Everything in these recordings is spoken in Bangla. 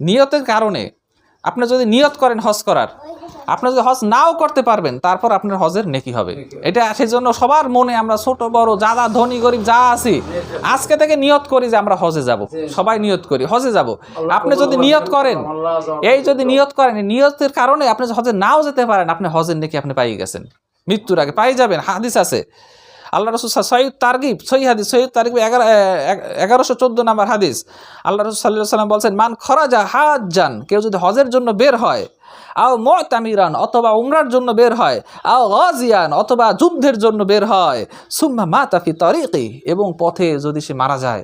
নিয়তের কারণে। আপনি যদি নিয়ত করেন হজ করার আপনি যদি হজ নাও করতে পারবেন তারপর আপনার হজের নেকি হবে। এটা সেই জন্য সবার মনে আমরা ছোট বড় যারা ধনী গরিব যা আছি আজকে থেকে নিয়ত করি যে আমরা হজে যাব। সবাই নিয়ত করি হজে যাব। আপনি যদি নিয়ত করেন এই যদি নিয়ত করেন নিয়তের কারণে আপনি হজে নাও যেতে পারেন আপনি হজের নেকি আপনি পাই গেছেন। মৃত্যুর আগে পাই যাবেন হাদিস আছে। আল্লাহ রসুল সৈয়দ তারগিব সই হাদিস সৈয়দ তারগিব এগারো এগারোশো চোদ্দ নাম্বার হাদিস। আল্লাহ রসুল সাল্লাহ সাল্লাম বলছেন মান খরাজা হাজ যান কেউ যদি হজের জন্য বের হয় আও মতামিরান অথবা উমরার জন্য বের হয় আও গজিয়ান অথবা যুদ্ধের জন্য বের হয় সুম্মা মা তাফি তরিকি এবং পথে যদি সে মারা যায়।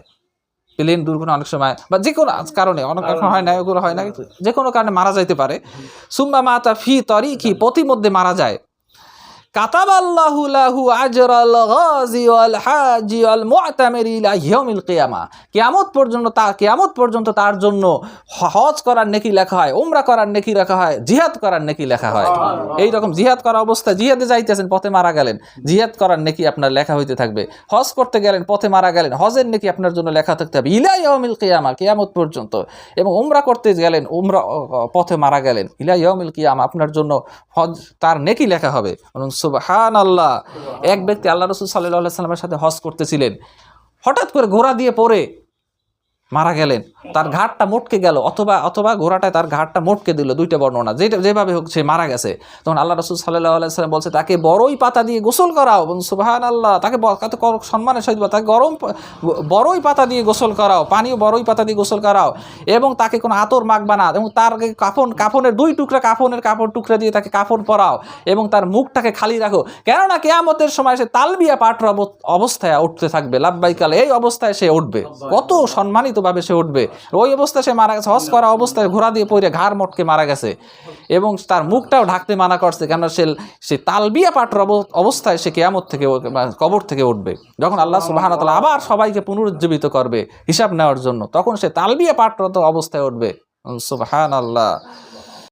প্লেন দুর্ঘটনা অনেক সময় বা যে কোনো কারণে অনেক এখন হয় না ওগুলো হয় না যে কোনো কারণে মারা যাইতে পারে। সুম্মা মাতা ফি তরিকি পথিমধ্যে মারা যায়। কাতাবাল্লাহু লাহু আজরাল গাজি ওয়াল হাজি ওয়াল মুআতামির ইলা ইয়াউমিল কিয়ামা। কিয়ামত পর্যন্ত তা কিয়ামত পর্যন্ত তার জন্য হজ করার নেকি লেখা হয় উমরা করার নেকি লেখা হয় জিহাদ করার নেকি লেখা হয়। এই রকম জিহাদ করা অবস্থায় জিহাদে যাইতেছেন পথে মারা গেলেন। জিহাদ করার নেকি আপনার লেখা হইতে থাকবে। হজ করতে গেলেন পথে মারা গেলেন হজের নেকি আপনার জন্য লেখা থাকতে হবে। ইলা ইয়াউমিল কিয়ামা কিয়ামত পর্যন্ত। এবং উমরা করতে গেলেন উমরা পথে মারা গেলেন। ইলা ইয়াউমিল কিয়ামা আপনার জন্য হজ তার নেকি লেখা হবে। এবং সুবহান আল্লাহ এক ব্যক্তি আল্লাহ রসুল সাল্লাহ সাল্লামের সাথে হজ করতেছিলেন। হঠাৎ করে ঘোড়া দিয়ে পড়ে মারা গেলেন। তার ঘাটটা মোটকে গেল, অথবা অথবা ঘোড়াটায় তার ঘাটটা মোটকে দিল দুইটা বর্ণনা। যেটা, যেভাবে হোক সে মারা গেছে। তখন আল্লাহ রসুল সাল্লাহ আলাইসাল্লাম বলছে, তাকে বড়ই পাতা দিয়ে গোসল করাও। এবং সুবাহান আল্লাহ তাকে সম্মানের সহিত তাকে গরম বড়ই পাতা দিয়ে গোসল করাও, পানীয় বড়ই পাতা দিয়ে গোসল করাও, এবং তাকে কোনো আতর মাখবা না এবং তার কাফন, কাফনের দুই টুকরা কাফনের কাপড় টুকরা দিয়ে তাকে কাফন পরাও, এবং তার মুখটাকে খালি রাখো। কেননা কেয়ামতের সময় সে তালবিয়া পাঠ অবস্থায় উঠতে থাকবে। লাভবাইকাল এই অবস্থায় সে উঠবে। কত সম্মানিতভাবে সে উঠবে। ওই অবস্থায় সে মারা গেছে, হজ করা অবস্থায় ঘোড়া দিয়ে পড়ে ঘাড় মটকে মারা গেছে। এবং তার মুখটাও ঢাকতে মানা করছে কেন সে সে তালবিয়া পাঠর অব- অবস্থায় সে কেয়ামত থেকে কবর থেকে উঠবে। যখন আল্লাহ সুবাহ আবার সবাইকে পুনরুজ্জীবিত করবে হিসাব নেওয়ার জন্য, তখন সে তালবিয়া পাঠরত অবস্থায় উঠবে। সুবাহান আল্লাহ